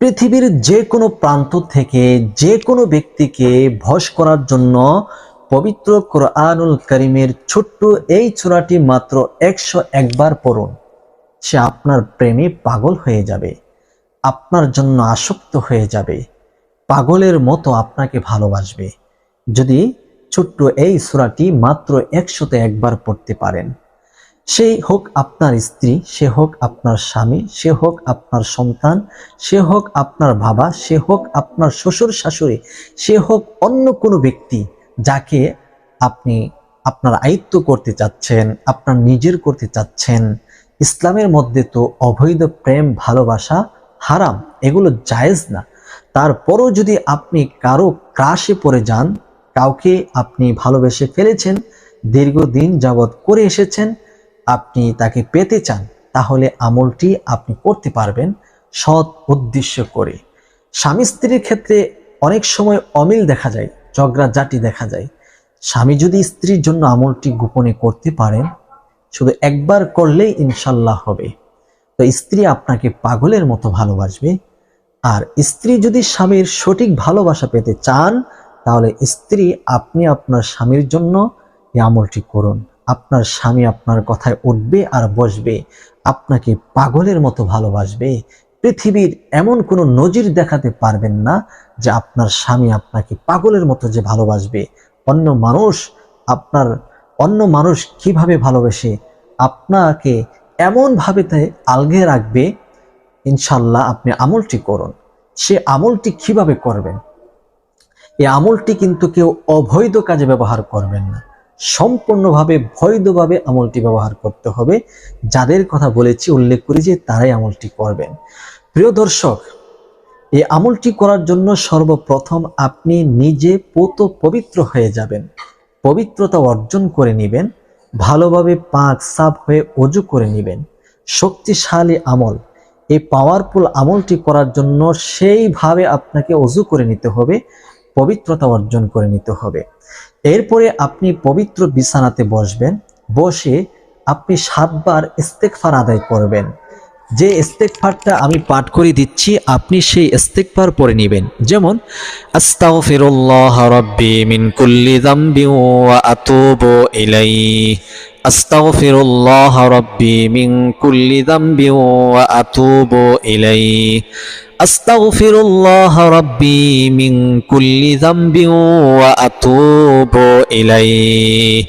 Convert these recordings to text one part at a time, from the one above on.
পৃথিবীর যে কোনো প্রান্ত থেকে যে কোনো ব্যক্তিকে ভস করার জন্য পবিত্র কোরআনুল করিমের ছোট্ট এই ছোরাটি মাত্র একশো একবার পড়ুন। সে আপনার প্রেমে পাগল হয়ে যাবে, আপনার জন্য আসক্ত হয়ে যাবে, পাগলের মতো আপনাকে ভালোবাসবে। যদি ছোট্ট এই সূরাটি মাত্র একশোতে একবার পড়তে পারেন সেই হোক আপনার স্ত্রী, সে হোক আপনার স্বামী, সে হোক আপনার সন্তান, সে হোক আপনার বাবা, সে হোক আপনার শ্বশুর শাশুড়ি, সে হোক অন্য কোনো ব্যক্তি যাকে আপনি আপনার আয়ত্ত করতে চাচ্ছেন, আপনার নিজের করতে চাচ্ছেন। ইসলামের মধ্যে তো অবৈধ প্রেম, ভালোবাসা হারাম, এগুলো জায়েজ না। তারপরও যদি আপনি কারও ক্রাশে পড়ে যান, কাউকে আপনি ভালোবেসে ফেলেছেন, দীর্ঘদিন যাবৎ করে এসেছেন আপনি তাকে পেতে চান, তাহলে আমলটি আপনি করতে পারবেন সৎ উদ্দেশ্য করে। স্বামী স্ত্রীর ক্ষেত্রে অনেক সময় অমিল দেখা যায় ঝগড়া জাটি দেখা যায়। স্বামী যদি স্ত্রীর জন্য আমলটি গোপনে করতে পারেন, শুধু একবার করলেই ইনশাল্লাহ হবে। তো স্ত্রী আপনাকে পাগলের মতো ভালোবাসবে। আর স্ত্রী যদি স্বামীর সঠিক ভালোবাসা পেতে চান, তাহলে স্ত্রী আপনি আপনার স্বামীর জন্য এই আমলটি করুন। আপনার স্বামী আপনার কথায় উঠবে আর বসবে, আপনাকে পাগলের মতো ভালোবাসবে। পৃথিবীর এমন কোনো নজির দেখাতে পারবেন না যে আপনার স্বামী আপনাকে পাগলের মতো যে ভালোবাসবে। অন্য মানুষ আপনার, অন্য মানুষ কীভাবে ভালোবেসে? আপনাকে এমনভাবে তাই আলগে রাখবে, ইনশাল্লাহ আপনি আমলটি করুন। সে আমলটি কীভাবে করবেন? এই আমলটি কিন্তু কেউ অবৈধ কাজে ব্যবহার করবেন না। সম্পূর্ণভাবে, বৈধভাবে আমলটি ব্যবহার করতে হবে। যাদের কথা বলেছি, উল্লেখ করি যে তারাই আমলটি করবেন। প্রিয় দর্শক, এই আমলটি করার জন্য সর্বপ্রথম আপনি নিজে পোত পবিত্র হয়ে যাবেন। পবিত্রতা অর্জন করে নেবেন। ভালোভাবে পাক সাফ হয়ে অজু করে নেবেন। শক্তিশালী আমল। এই পাওয়ারফুল আমলটি করার জন্য সেইভাবে আপনাকে অজু করে নিতে হবে, পবিত্রতা অর্জন করে নিতে হবে। এরপরে আপনি পবিত্র বিছানাতে বসবেন, বসে আপনি সাতবার ইস্তেকফার আদায় করবেন। যে ইস্তেকফারটা আমি পাঠ করে দিচ্ছি, আপনি সেই ইস্তেকফার পড়ে নেবেন। যেমন, আস্তাগফিরুল্লাহ রাব্বি মিন কুল্লি যামবি ওয়া আতুবু মিন কুল্লি যামবি ওয়া আতুবু ইলাইহি। আস্তাগফিরুল্লাহ الله ربي من كل ওয়া وأتوب إليه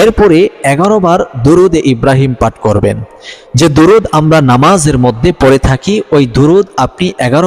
এরপরে এগারো বার দুরুদ ইব্রাহিম পাঠ করবেন। যে দুরুদ আমরা নামাজের মধ্যে পড়ে থাকি, ওই দুরুদ আপনি এগারো